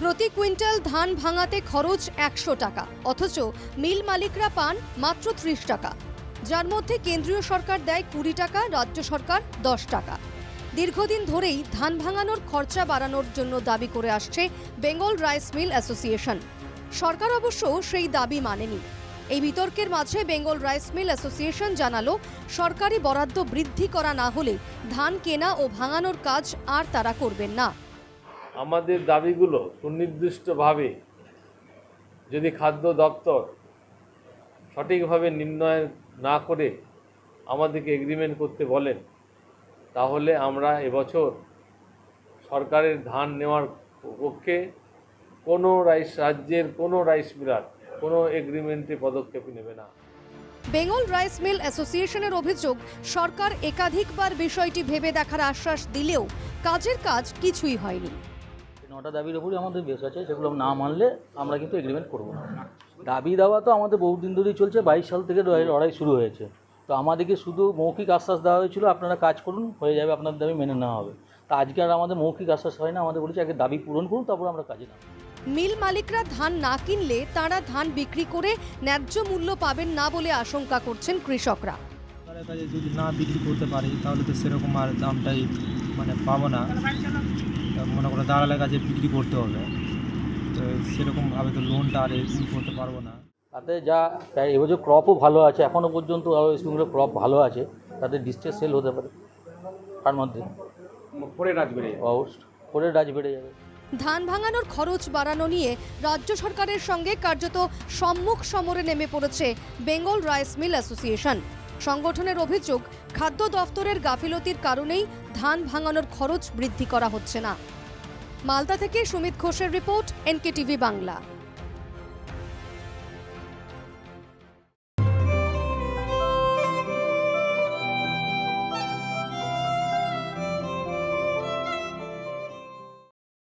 প্রতি কুইন্টাল ধান ভাঙাতে খরচ একশো টাকা, অথচ মিল মালিকরা পান মাত্র ত্রিশ টাকা। যার মধ্যে কেন্দ্রীয় সরকার দেয় কুড়ি টাকা, রাজ্য সরকার দশ টাকা। দীর্ঘদিন ধরেই ধান ভাঙানোর খরচা বাড়ানোর জন্য দাবি করে আসছে বেঙ্গল রাইস মিল অ্যাসোসিয়েশন। সরকার অবশ্য সেই দাবি মানেনি। এই বিতর্কের মাঝে বেঙ্গল রাইস মিল অ্যাসোসিয়েশন জানালো, সরকারি বরাদ্দ বৃদ্ধি করা না হলে ধান কেনা ও ভাঙানোর কাজ আর তারা করবেন না। আমাদের দাবিগুলো সুনির্দিষ্টভাবে যদি খাদ্য দপ্তর সঠিকভাবে নির্ণয় না করে আমাদেরকে এগ্রিমেন্ট করতে বলেন, তাহলে আমরা এবছর সরকারের ধান নেওয়ার পক্ষে কোনো রাইস, রাজ্যের কোনো রাইস মিলার কোনো এগ্রিমেন্টে পদক্ষেপ নেবে না। বেঙ্গল রাইস মিল অ্যাসোসিয়েশনের অভিযোগ, সরকার একাধিকবার বিষয়টি ভেবে দেখার আশ্বাস দিলেও কাজের কাজ কিছুই হয়নি। নটা দাবির ওপরই আমাদের বেশ আছে সেগুলো না মানলে আমরা কিন্তু এগ্রিমেন্ট করব না। দাবি দেওয়া তো আমাদের বহুদিন ধরেই চলছে বাইশ সাল থেকে লড়াই লড়াই শুরু হয়েছে। তো আমাদেরকে শুধু মৌখিক আশ্বাস দেওয়া হয়েছিল আপনারা কাজ করুন হয়ে যাবে আপনাদের দাবি মেনে নেওয়া হবে। তা আজকে আর আমাদের মৌখিক আশ্বাস হয় না আমাদের বলেছে আগে দাবি পূরণ করুন তারপর আমরা কাজে নামবো। মিল মালিকরা ধান না কিনলে তারা ধান বিক্রি করে ন্যায্য মূল্য পাবেন না বলে আশঙ্কা করছেন কৃষকরা। যদি না বিক্রি করতে পারি তাহলে তো সেরকম আর দামটাই মানে পাবো না। মনে করো দালালের কাছে বিক্রি করতে হবে। তো সেরকমভাবে তো লোনটা আর করতে পারব না। তাতে যা এবছর ক্রপও ভালো আছে এখনও পর্যন্ত আরও স্প্রিংগুলো ক্রপ ভালো আছে তাতে ডিস্ট্রেস সেল হতে পারে। তার মধ্যে। বেড়ে রাজ বেড়ে যাবে। ধান ভাঙানোর খরচ বাড়ানো নিয়ে রাজ্য সরকারের সঙ্গে কার্যত সম্মুখ সমরে নেমে পড়েছে বেঙ্গল রাইস মিল অ্যাসোসিয়েশন। সংগঠনের অভিযোগ খাদ্য দফতরের গাফিলতির কারণেই ধান ভাঙানোর খরচ বৃদ্ধি করা হচ্ছে না। মালদা থেকে সুমিত ঘোষের রিপোর্ট এনকে টিভি বাংলা।